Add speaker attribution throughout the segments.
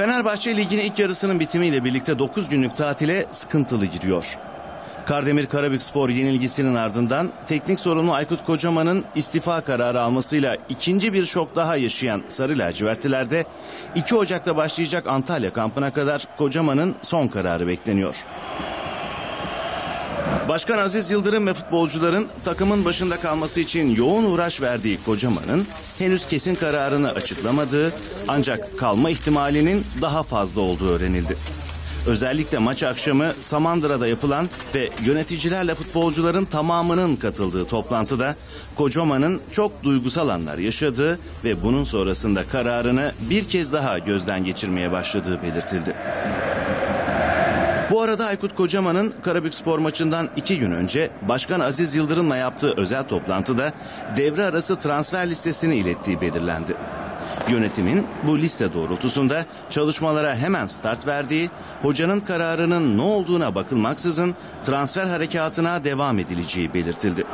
Speaker 1: Fenerbahçe ligin ilk yarısının bitimiyle birlikte 9 günlük tatile sıkıntılı giriyor. Kardemir Karabükspor yenilgisinin ardından teknik sorumlu Aykut Kocaman'ın istifa kararı almasıyla ikinci bir şok daha yaşayan Sarı Lacivertliler'de 2 Ocak'ta başlayacak Antalya kampına kadar Kocaman'ın son kararı bekleniyor. Başkan Aziz Yıldırım ve futbolcuların takımın başında kalması için yoğun uğraş verdiği Kocaman'ın henüz kesin kararını açıklamadığı ancak kalma ihtimalinin daha fazla olduğu öğrenildi. Özellikle maç akşamı Samandıra'da yapılan ve yöneticilerle futbolcuların tamamının katıldığı toplantıda Kocaman'ın çok duygusal anlar yaşadığı ve bunun sonrasında kararını bir kez daha gözden geçirmeye başladığı belirtildi. Bu arada Aykut Kocaman'ın Karabükspor maçından iki gün önce Başkan Aziz Yıldırım'la yaptığı özel toplantıda devre arası transfer listesini ilettiği belirlendi. Yönetimin bu liste doğrultusunda çalışmalara hemen start verdiği, hocanın kararının ne olduğuna bakılmaksızın transfer harekatına devam edileceği belirtildi.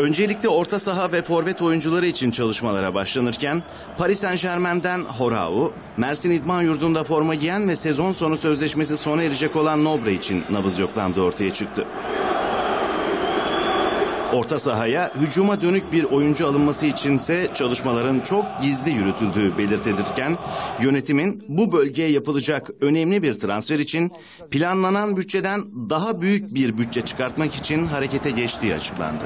Speaker 1: Öncelikle orta saha ve forvet oyuncuları için çalışmalara başlanırken Paris Saint Germain'den Horau, Mersin İdman Yurdu'nda forma giyen ve sezon sonu sözleşmesi sona erecek olan Nobre için nabız yoklandığı ortaya çıktı. Orta sahaya hücuma dönük bir oyuncu alınması içinse çalışmaların çok gizli yürütüldüğü belirtilirken yönetimin bu bölgeye yapılacak önemli bir transfer için planlanan bütçeden daha büyük bir bütçe çıkartmak için harekete geçtiği açıklandı.